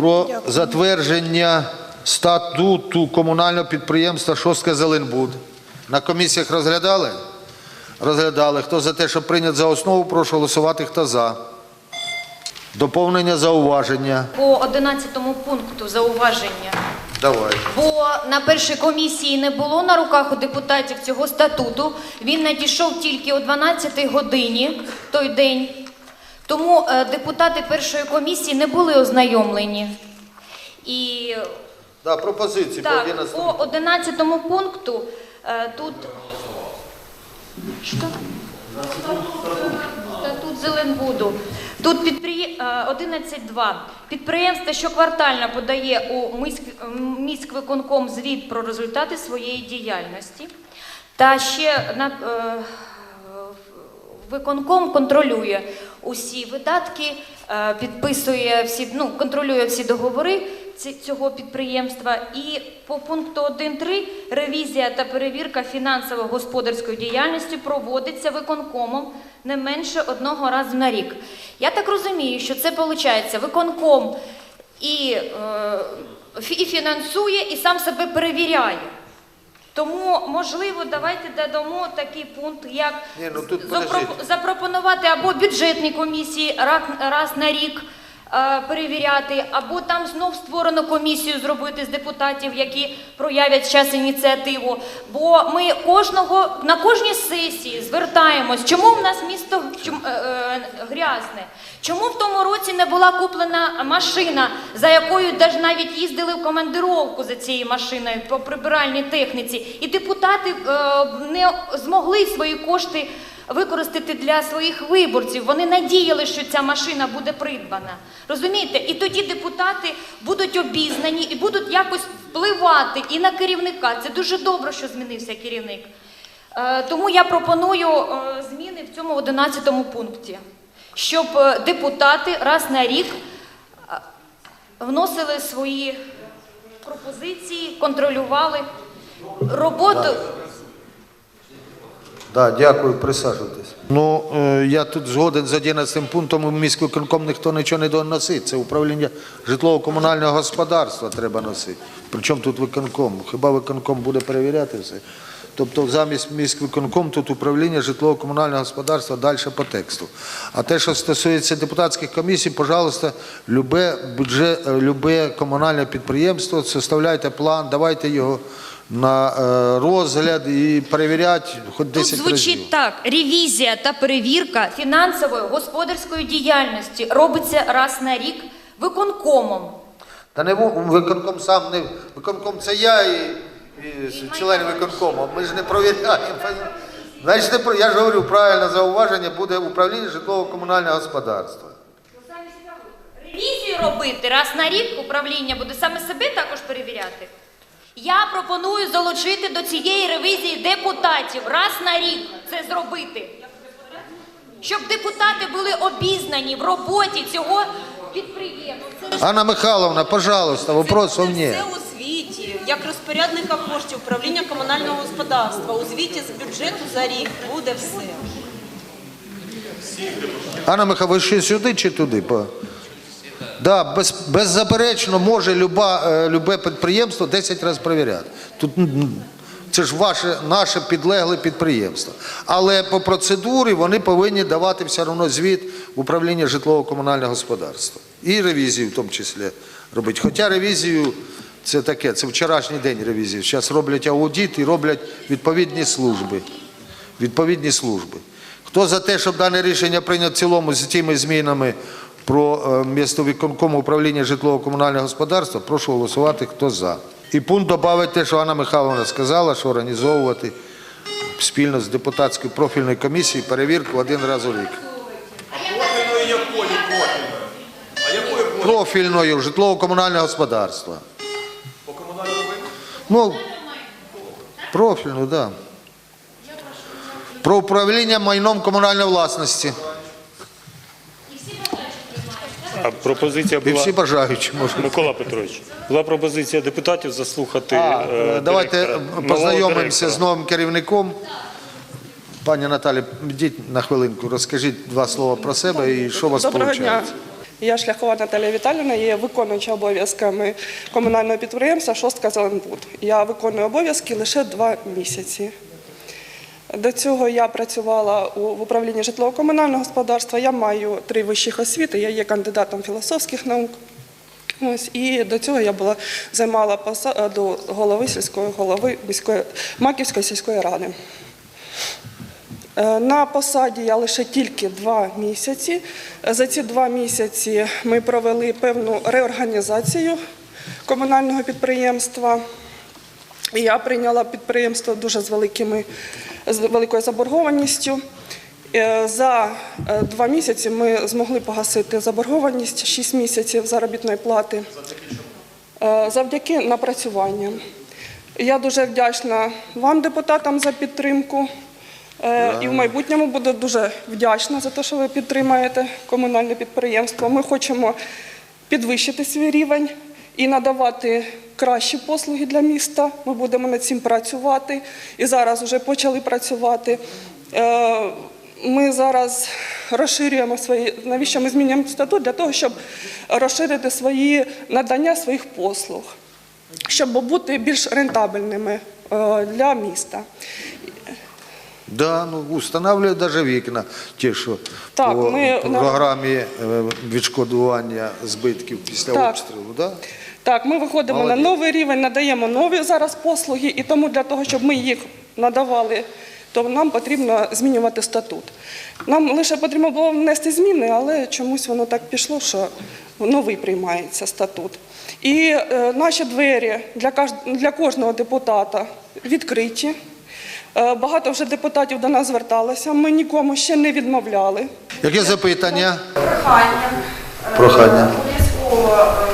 про затвердження статуту комунального підприємства Шостка Зеленбуд. На комісіях розглядали? Розглядали. Хто за те, щоб прийняти за основу, прошу голосувати. Хто за? Доповнення зауваження. По 11 пункту зауваження. Давай. Бо на першій комісії не було на руках у депутатів цього статуту. Він надійшов тільки о 12 годині той день. Тому е, депутати першої комісії не були ознайомлені. І Да, пропозиції так, по 11 по 11 пункту е, тут. Що? Статут Зеленбуду. Тут підприє... е, 11.2. Підприємство щоквартально подає у міськвиконком звіт про результати своєї діяльності. Та ще на, е, виконком контролює усі видатки, е, підписує всі, ну, контролює всі договори цього підприємства. І по пункту 1.3 ревізія та перевірка фінансово-господарської діяльності проводиться виконкомом не менше одного разу на рік. Я так розумію, що це виходить виконком і, е, і фінансує, і сам себе перевіряє. Тому, можливо, давайте додамо такий пункт, як Ні, ну тут запро- подождіть. запропонувати або бюджетній комісії раз, раз на рік перевіряти, або там знов створено комісію зробити з депутатів, які проявлять час ініціативу. Бо ми кожного на кожній сесії звертаємось, чому в нас місто е, е, грязне. Чому в тому році не була куплена машина, за якою даже навіть їздили в командировку за цією машиною по прибиральній техніці, і депутати е, не змогли свої кошти використати для своїх виборців. Вони надіяли, що ця машина буде придбана. Розумієте? І тоді депутати будуть обізнані і будуть якось впливати і на керівника. Це дуже добре, що змінився керівник. Е, Тому я пропоную е, зміни в цьому 11 пункті, щоб е, депутати раз на рік вносили свої пропозиції, контролювали роботу. Да, дякую, присаджуйтесь. Ну, е, я тут згоден з 11 пунктом, міськвиконком ніхто нічого не доносить. Це управління житлово-комунального господарства треба носити. Причому тут виконком? Хіба виконком буде перевіряти все? Тобто замість міськвиконком тут управління житлово-комунального господарства далі по тексту. А те, що стосується депутатських комісій, пожалуйста, любе, бюджет, е, любе комунальне підприємство, составляйте план, давайте його на е, розгляд і перевіряти хоч 10 Тут звучить разів. так: ревізія та перевірка фінансової господарської діяльності робиться раз на рік виконкомом. Та не ву- виконком сам не виконком це я і, і член виконкому. Ми ж не провіряємо. Значить, не про- я ж говорю, правильне зауваження буде управління житлово-комунального господарства. Ревізію робити раз на рік управління буде саме себе також перевіряти. Я пропоную залучити до цієї ревізії депутатів раз на рік це зробити. Щоб депутати були обізнані в роботі цього підприємства. Анна Михайловна, пожалуйста, вопросов Це нет. все у звіті, як розпорядника коштів управління комунального господарства. У звіті з бюджету за рік буде все. Анна Михайловна, ви ще сюди чи туди? Да, без, беззаперечно може люба, е, любе підприємство 10 разів перевіряти. Тут це ж ваше, наше підлегле підприємство. Але по процедурі вони повинні давати все одно звіт в управління житлово-комунального господарства. І ревізію в тому числі робити. Хоча ревізію це таке, це вчорашній день ревізії. Зараз роблять аудит і роблять відповідні служби. Відповідні служби. Хто за те, щоб дане рішення прийнято в цілому з тими змінами про е, місто виконкому управління житлово-комунального господарства, прошу голосувати, хто за. І пункт додати те, що Анна Михайловна сказала, що організовувати спільно з депутатською профільною комісією перевірку один раз у рік. Профільною житлово-комунальне господарство. По комунальному? Ну, профільну, так. Да. Про управління майном комунальної власності. А пропозиція І була всі бажаючі можуть. Микола Петрович. Була пропозиція депутатів заслухати. А, е, давайте директора, нового познайомимося директора. з новим керівником. Пані Наталі, йдіть на хвилинку, розкажіть два слова про себе і що у вас Доброго дня. Я Шляхова Наталія Віталіївна, є виконуюча обов'язками комунального підприємства Шостка Зеленбуд. Я виконую обов'язки лише два місяці. До цього я працювала в управлінні житлово-комунального господарства. Я маю три вищих освіти, я є кандидатом філософських наук. Ось, і до цього я була займала посаду голови сільської голови міської Маківської сільської ради. Е, На посаді я лише тільки два місяці. Е, За ці два місяці ми провели певну реорганізацію комунального підприємства. Я прийняла підприємство дуже з великими з великою заборгованістю. Е, За е, два місяці ми змогли погасити заборгованість 6 місяців заробітної плати Е, завдяки напрацюванням. Я дуже вдячна вам, депутатам, за підтримку. І в майбутньому буду дуже вдячна за те, що ви підтримаєте комунальне підприємство. Ми хочемо підвищити свій рівень і надавати кращі послуги для міста. Ми будемо над цим працювати і зараз вже почали працювати. Е, Ми зараз розширюємо свої, навіщо ми змінюємо статут? Для того, щоб розширити свої надання своїх послуг, щоб бути більш рентабельними е, для міста. Да, ну устанавливают даже вікна, ті, що Так, по ми програмі е, відшкодування збитків після Так. обстрілу. Да? Так, ми виходимо Молодець. на новий рівень, надаємо нові зараз послуги, і тому для того, щоб ми їх надавали, то нам потрібно змінювати статут. Нам лише потрібно було внести зміни, але чомусь воно так пішло, що новий приймається статут. І е, наші двері для, каж- для кожного депутата відкриті. Е, Багато вже депутатів до нас зверталося, ми нікому ще не відмовляли. Яке запитання? прохання. е, Прохання. Обов'язково е,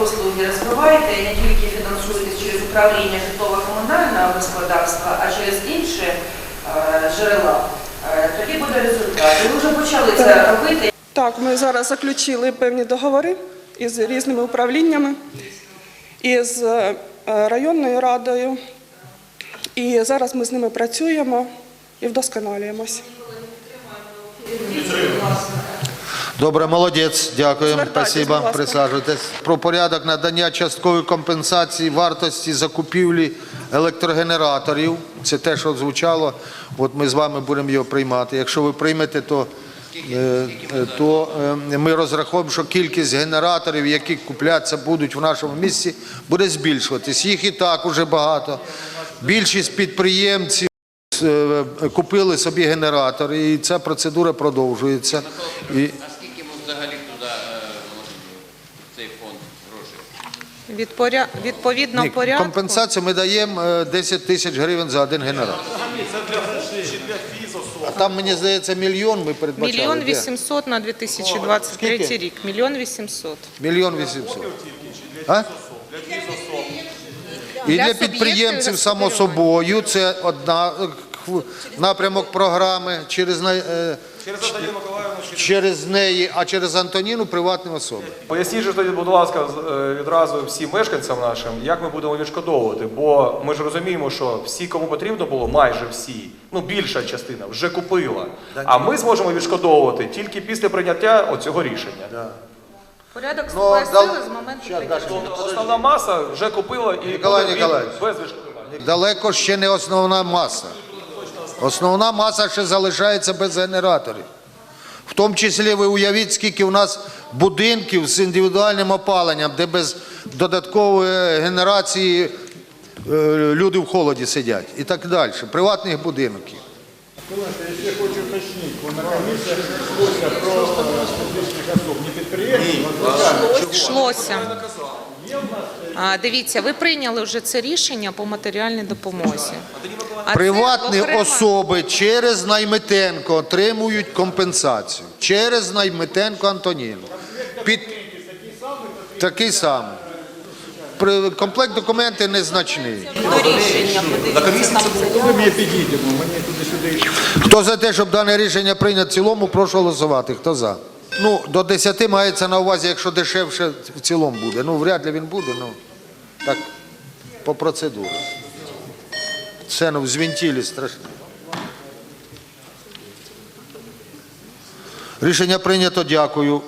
послуги розвивайте, не тільки фінансуєтесь через управління житлово-комунального господарства, а через інші е, джерела. Е, Тоді буде результат. Ви вже почали це робити. Так, ми зараз заключили певні договори із різними управліннями, із е, районною радою. І зараз ми з ними працюємо і вдосконалюємося. Добре, молодець, дякуємо. Звертайтесь, Спасибо. будь ласка. Присаджуйтесь. Про порядок надання часткової компенсації вартості закупівлі електрогенераторів. Це те, що звучало. От ми з вами будемо його приймати. Якщо ви приймете, то, е, е, то е, ми розраховуємо, що кількість генераторів, які купляться будуть в нашому місті, буде збільшуватись. Їх і так уже багато. Більшість підприємців е, купили собі генератори, і ця процедура продовжується. І, А скільки ми взагалі туди е, можемо в цей фонд грошей? Відповідно Ні, порядку. компенсацію ми даємо е, 10 тисяч гривень за один генератор. А там, мені здається, мільйон ми передбачали. Мільйон Де? вісімсот на 2023 Скільки? рік. Мільйон вісімсот. Мільйон вісімсот. А? І Для підприємців, само собою, це одна е, напрямок програми через, е, Через чи через неї, а через Антоніну приватні особи. Поясніть же тоді, будь ласка, е, відразу всім мешканцям нашим, як ми будемо відшкодовувати, бо ми ж розуміємо, що всі, кому потрібно було, майже всі, ну більша частина вже купила. А ми зможемо відшкодовувати тільки після прийняття оцього рішення. Порядок вступає в дал- силу з моменту прийняття. Тобто основна маса вже купила і Ніколай буде від- без відшкодування. Далеко ще не основна маса. Основна маса ще залишається без генераторів. В тому числі ви уявіть, скільки у нас будинків з індивідуальним опаленням, де без додаткової генерації е, люди в холоді сидять і так далі. Приватних будинків. Я хочу уточнить, на комиссия шлося про особ, не підприємців, а дивіться, ви прийняли вже це рішення по матеріальній допомозі. А це Приватні окрема- особи через Наймитенко отримують компенсацію. Через Наймитенко Антоніну. Під... Такий самий. При- Комплект документів незначний. Хто за те, щоб дане рішення прийняти в цілому, прошу голосувати. Хто за? Ну, до 10 мається на увазі, якщо дешевше в цілому буде. Ну, вряд ли він буде, ну так, по процедурі. Це ну, страшно. Рішення прийнято, дякую.